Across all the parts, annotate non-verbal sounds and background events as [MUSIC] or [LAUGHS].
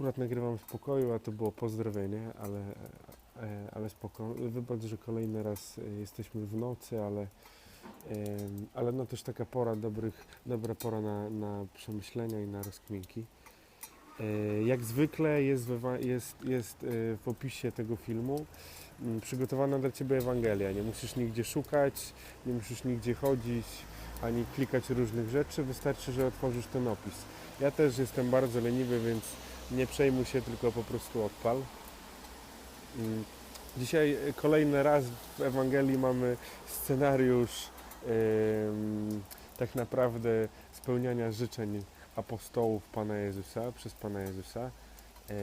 Akurat nagrywam w pokoju, a to było pozdrowienie, ale, e, ale spoko. Wybacz, że kolejny raz e, jesteśmy w nocy, ale, ale no też taka pora dobrych, dobra pora na, na przemyślenia i na rozkminki. E, Jak zwykle jest, jest, jest w opisie tego filmu przygotowana dla Ciebie Ewangelia. Nie musisz nigdzie szukać, nie musisz nigdzie chodzić, ani klikać różnych rzeczy, wystarczy, że otworzysz ten opis. Ja też jestem bardzo leniwy, więc nie przejmuj się, tylko po prostu odpal. Mm, Dzisiaj kolejny raz w Ewangelii mamy scenariusz tak naprawdę spełniania życzeń apostołów Pana Jezusa, przez Pana Jezusa. E,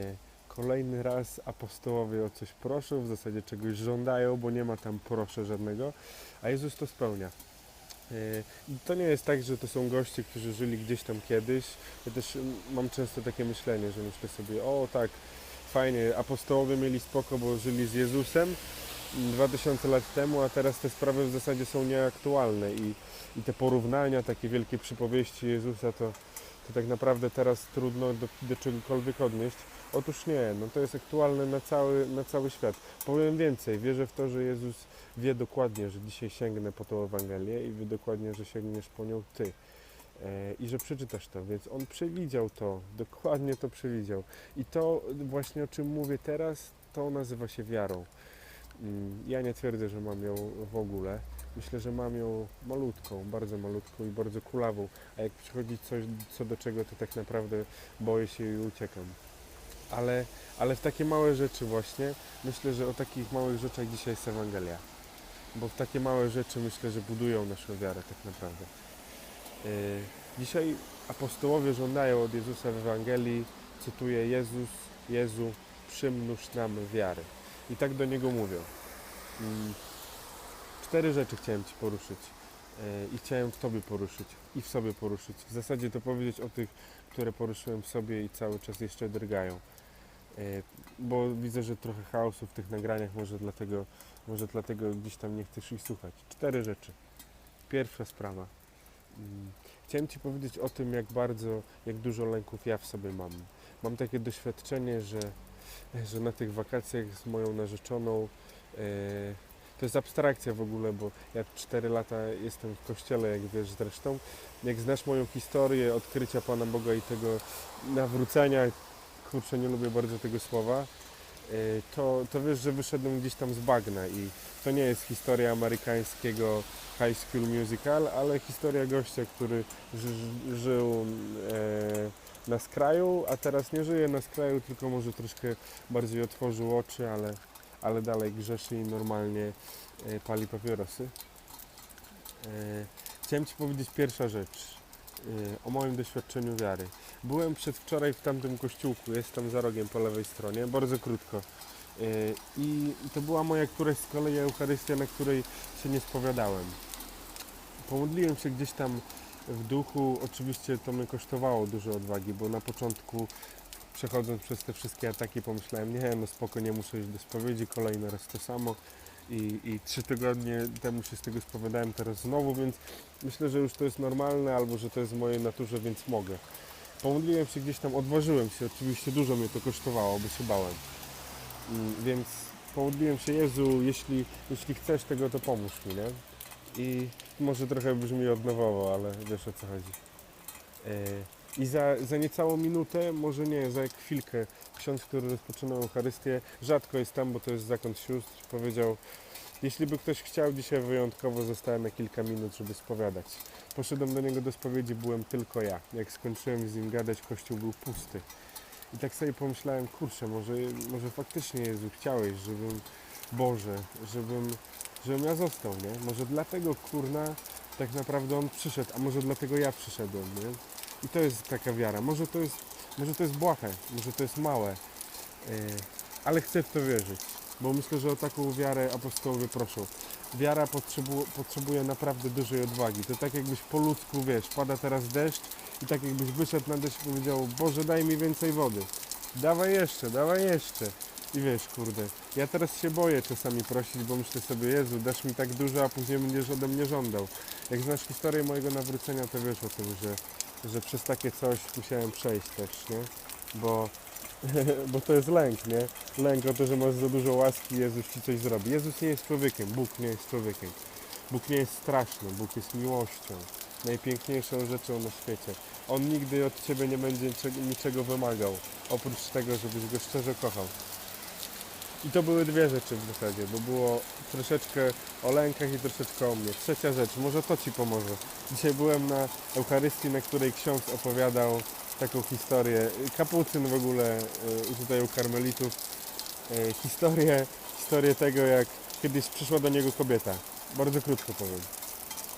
Kolejny raz apostołowie o coś proszą, w zasadzie czegoś żądają, bo nie ma tam proszę żadnego, a Jezus to spełnia. I To nie jest tak, że to są goście, którzy żyli gdzieś tam kiedyś. Ja też mm, mam często takie myślenie, że myślę sobie, o tak, fajnie, apostołowie mieli spoko, bo żyli z Jezusem mm, 2000 lat temu, a teraz te sprawy w zasadzie są nieaktualne i, i te porównania, takie wielkie przypowieści Jezusa, to, to tak naprawdę teraz trudno do, do czegokolwiek odnieść. Otóż nie, no to jest aktualne na cały, na cały świat. Powiem więcej, wierzę w to, że Jezus wie dokładnie, że dzisiaj sięgnę po tą Ewangelię i wie dokładnie, że sięgniesz po nią Ty. E, I że przeczytasz to, więc On przewidział to, dokładnie to przewidział. I to właśnie o czym mówię teraz, to nazywa się wiarą. Mm, Ja nie twierdzę, że mam ją w ogóle. Myślę, że mam ją malutką, bardzo malutką i bardzo kulawą. A jak przychodzi coś co do czego, to tak naprawdę boję się i uciekam. Ale, ale w takie małe rzeczy właśnie, myślę, że o takich małych rzeczach dzisiaj jest Ewangelia. Bo w takie małe rzeczy myślę, że budują naszą wiarę tak naprawdę. Yy, Dzisiaj apostołowie żądają od Jezusa w Ewangelii, cytuję Jezus, Jezu, przymnóż nam wiary. I tak do Niego mówią. Mm, Cztery rzeczy chciałem Ci poruszyć yy, i chciałem w Tobie poruszyć i w sobie poruszyć. W zasadzie to powiedzieć o tych, które poruszyłem w sobie i cały czas jeszcze drgają. Yy, Bo widzę, że trochę chaosu w tych nagraniach, może dlatego, może dlatego gdzieś tam nie chcesz ich słuchać. Cztery rzeczy. Pierwsza sprawa. Mm, Chciałem Ci powiedzieć o tym, jak bardzo, jak dużo lęków ja w sobie mam. Mam takie doświadczenie, że, że na tych wakacjach z moją narzeczoną e, to jest abstrakcja w ogóle, bo ja 4 lata jestem w kościele, jak wiesz zresztą. Jak znasz moją historię odkrycia Pana Boga i tego nawrócenia, kurczę, nie lubię bardzo tego słowa, e, to, to wiesz, że wyszedłem gdzieś tam z bagna i to nie jest historia amerykańskiego High School Musical, ale historia gościa, który ży, żył e, na skraju, a teraz nie żyje na skraju, tylko może troszkę bardziej otworzył oczy, ale, ale dalej grzeszy i normalnie e, pali papierosy. E, chciałem Ci powiedzieć pierwsza rzecz e, o moim doświadczeniu wiary. Byłem przedwczoraj w tamtym kościółku, jest tam za rogiem po lewej stronie, bardzo krótko. I to była moja któraś z kolei Eucharystia, na której się nie spowiadałem. Pomodliłem się gdzieś tam w duchu. Oczywiście to mnie kosztowało dużo odwagi, bo na początku przechodząc przez te wszystkie ataki pomyślałem, nie no spoko, nie muszę iść do spowiedzi, kolejny raz to samo. I, I trzy tygodnie temu się z tego spowiadałem, teraz znowu, więc myślę, że już to jest normalne, albo że to jest w mojej naturze, więc mogę. Pomodliłem się gdzieś tam, odważyłem się, oczywiście dużo mnie to kosztowało, bo się bałem. Mm, Więc pomodliłem się, Jezu, jeśli, jeśli chcesz tego, to pomóż mi, nie? I może trochę brzmi odnowowo, ale wiesz o co chodzi. E, I za, za niecałą minutę, może nie, za chwilkę, ksiądz, który rozpoczynał Eucharystię, rzadko jest tam, bo to jest zakąt sióstr, powiedział, jeśli by ktoś chciał, dzisiaj wyjątkowo zostałem na kilka minut, żeby spowiadać. Poszedłem do niego do spowiedzi, byłem tylko ja. Jak skończyłem z nim gadać, kościół był pusty. I tak sobie pomyślałem, kurczę, może, może faktycznie Jezu chciałeś, żebym, Boże, żebym, żebym ja został, nie? Może dlatego, kurna, tak naprawdę On przyszedł, a może dlatego ja przyszedłem, nie? I to jest taka wiara. Może to jest, może to jest błahe, może to jest małe, yy, ale chcę w to wierzyć, bo myślę, że o taką wiarę apostołowie proszą. Wiara potrzebu, potrzebuje naprawdę dużej odwagi. To tak jakbyś po ludzku, wiesz, pada teraz deszcz i tak jakbyś wyszedł na deszcz i powiedział, Boże daj mi więcej wody. Dawaj jeszcze, dawaj jeszcze. I wiesz, kurde, ja teraz się boję czasami prosić, bo myślę sobie, Jezu, dasz mi tak dużo, a później będziesz ode mnie żądał. Jak znasz historię mojego nawrócenia, to wiesz o tym, że, że przez takie coś musiałem przejść też, nie? Bo, [LAUGHS] bo to jest lęk, nie? Lęk o to, że masz za dużo łaski, Jezus ci coś zrobi. Jezus nie jest człowiekiem, Bóg nie jest człowiekiem. Bóg nie jest straszny, Bóg jest miłością, najpiękniejszą rzeczą na świecie. On nigdy od ciebie nie będzie niczego, wymagał, oprócz tego, żebyś go szczerze kochał. I to były dwie rzeczy w zasadzie, bo było troszeczkę o lękach i troszeczkę o mnie. Trzecia rzecz, może to Ci pomoże. Dzisiaj byłem na Eucharystii, na której ksiądz opowiadał taką historię. Kapucyn w ogóle tutaj u karmelitów. y, Historię, historię tego, jak kiedyś przyszła do niego kobieta. Bardzo krótko powiem.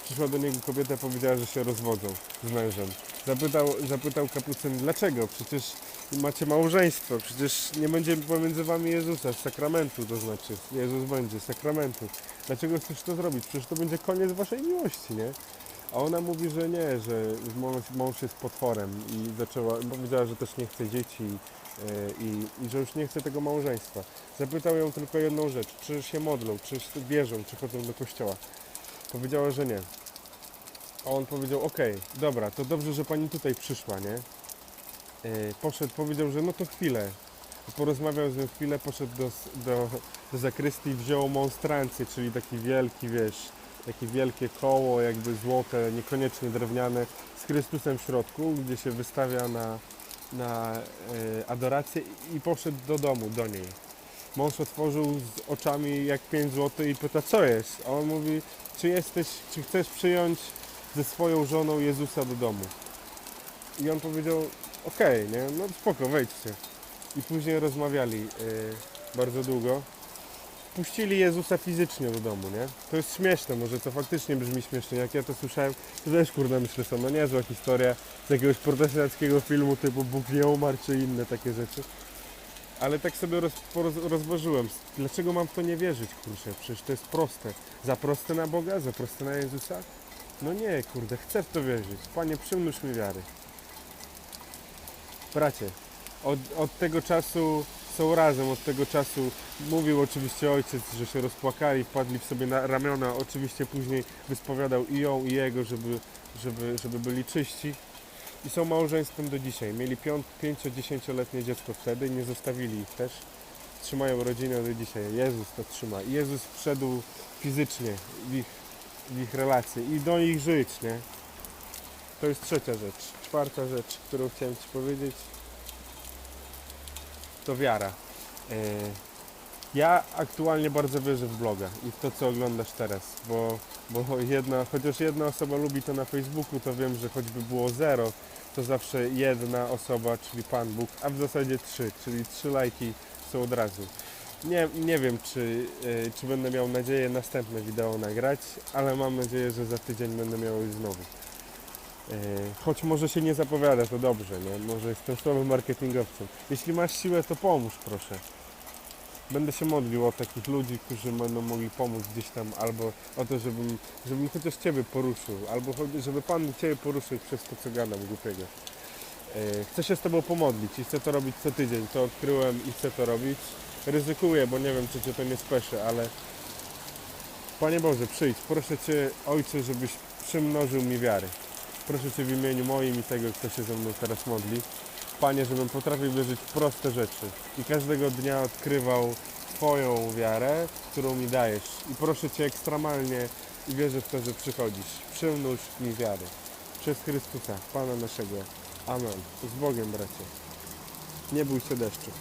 Przyszła do niego kobieta, powiedziała, że się rozwodzą z mężem. Zapytał, zapytał kapucyn, dlaczego? Przecież macie małżeństwo, przecież nie będzie pomiędzy wami Jezusa, sakramentu to znaczy. Jezus będzie, sakramentu. Dlaczego chcesz to zrobić? Przecież to będzie koniec waszej miłości, nie? A ona mówi, że nie, że mąż, mąż jest potworem i zaczęła, powiedziała, że też nie chce dzieci e, i, i że już nie chce tego małżeństwa. Zapytał ją tylko jedną rzecz, czy się modlą, czy wierzą, czy chodzą do kościoła. Powiedziała, że nie. A on powiedział, okej, dobra, to dobrze, że pani tutaj przyszła, nie? E, poszedł, powiedział, że no to chwilę. Porozmawiał z nią chwilę, poszedł do, do, do zakrystii, wziął monstrancję, czyli taki wielki, wiesz, takie wielkie koło, jakby złote, niekoniecznie drewniane, z Chrystusem w środku, gdzie się wystawia na, na e, adorację i poszedł do domu, do niej. Mąż otworzył z oczami jak 5 zł i pyta, co jest? A on mówi, czy jesteś, czy chcesz przyjąć ze swoją żoną Jezusa do domu? I on powiedział, okej, nie, no spoko, wejdźcie. I później rozmawiali e, bardzo długo. Puścili Jezusa fizycznie do domu, nie? To jest śmieszne, może to faktycznie brzmi śmiesznie. Jak ja to słyszałem, to też kurde myślę, że no niezła historia z jakiegoś protestanckiego filmu typu Bóg nie umarł, czy inne takie rzeczy. Ale tak sobie roz, poroz, rozważyłem, dlaczego mam w to nie wierzyć, kurczę? Przecież to jest proste. Za proste na Boga? Za proste na Jezusa? No nie, kurde, chcę w to wierzyć. Panie, przymnóż mi wiary. Bracie, od, od tego czasu są razem, od tego czasu mówił oczywiście ojciec, że się rozpłakali, wpadli w sobie na ramiona, oczywiście później wyspowiadał i ją, i jego, żeby, żeby, żeby byli czyści. I są małżeństwem do dzisiaj. Mieli 5-10-letnie dziecko wtedy, nie zostawili ich też. Trzymają rodzinę do dzisiaj. Jezus to trzyma. Jezus wszedł fizycznie w ich, w ich relacje i do nich żyć, nie? To jest trzecia rzecz. Czwarta rzecz, którą chciałem Ci powiedzieć, to wiara. E, Ja aktualnie bardzo wierzę w bloga i w to, co oglądasz teraz, bo, bo jedna, chociaż jedna osoba lubi to na Facebooku, to wiem, że choćby było zero, to zawsze jedna osoba, czyli Pan Bóg, a w zasadzie trzy, czyli trzy lajki są od razu. Nie, nie wiem, czy, e, czy będę miał nadzieję następne wideo nagrać, ale mam nadzieję, że za tydzień będę miał je znowu. E, Choć może się nie zapowiada, to dobrze, nie? Może jestem słabym marketingowcem. Jeśli masz siłę, to pomóż proszę. Będę się modlił o takich ludzi, którzy będą mogli pomóc gdzieś tam, albo o to, żebym, żebym chociaż Ciebie poruszył, albo żeby Pan Ciebie poruszył przez to, co gadam głupiego. E, Chcę się z Tobą pomodlić i chcę to robić co tydzień. To odkryłem i chcę to robić. Ryzykuję, bo nie wiem, czy Cię to nie speszy, ale Panie Boże, przyjdź. Proszę Cię, Ojcze, żebyś przymnożył mi wiary. Proszę Cię w imieniu moim i tego, kto się ze mną teraz modli. Panie, żebym potrafił wierzyć w proste rzeczy i każdego dnia odkrywał Twoją wiarę, którą mi dajesz. I proszę Cię ekstremalnie i wierzę w to, że przychodzisz. Przymnóż mi wiary. Przez Chrystusa, Pana naszego. Amen. Z Bogiem, bracie. Nie bój się deszczu.